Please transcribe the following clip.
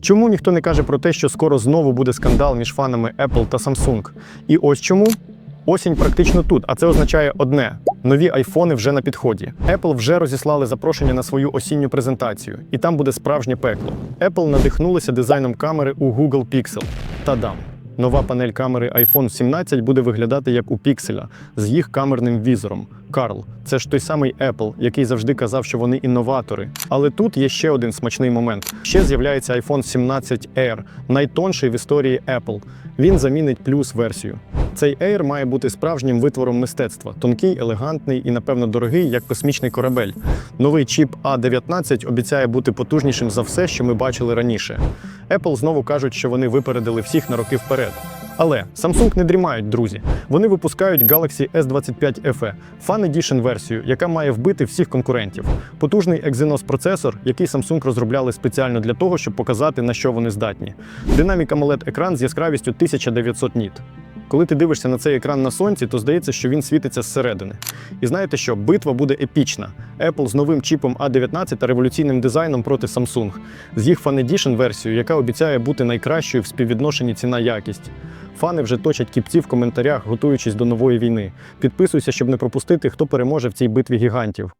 Чому ніхто не каже про те, що скоро знову буде скандал між фанами Apple та Samsung? І ось чому. Осінь практично тут, а це означає одне: нові айфони вже на підході. Apple вже розіслали запрошення на свою осінню презентацію, і там буде справжнє пекло. Apple надихнулися дизайном камери у Google Pixel. Та-дам! Нова панель камери iPhone 17 буде виглядати як у Пікселя з їх камерним візором. Карл, це ж той самий Apple, який завжди казав, що вони інноватори. Але тут є ще один смачний момент. Ще з'являється iPhone 17 Air, найтонший в історії Apple. Він замінить плюс версію. Цей Air має бути справжнім витвором мистецтва, тонкий, елегантний і, напевно, дорогий, як космічний корабель. Новий чіп A19 обіцяє бути потужнішим за все, що ми бачили раніше. Apple знову кажуть, що вони випередили всіх на роки вперед. Але Samsung не дрімають, друзі. Вони випускають Galaxy S25 FE, Fan Edition версію, яка має вбити всіх конкурентів. Потужний Exynos процесор, який Samsung розробляли спеціально для того, щоб показати, на що вони здатні. Динамік AMOLED екран з яскравістю 1900 ніт. Коли ти дивишся на цей екран на сонці, то здається, що він світиться зсередини. І знаєте що, битва буде епічна. Apple з новим чіпом A19 та революційним дизайном проти Samsung, з їх Fan Edition версією, яка обіцяє бути найкращою в співвідношенні ціна-якість. Фани вже точать кіпці в коментарях, готуючись до нової війни. Підписуйся, щоб не пропустити, хто переможе в цій битві гігантів.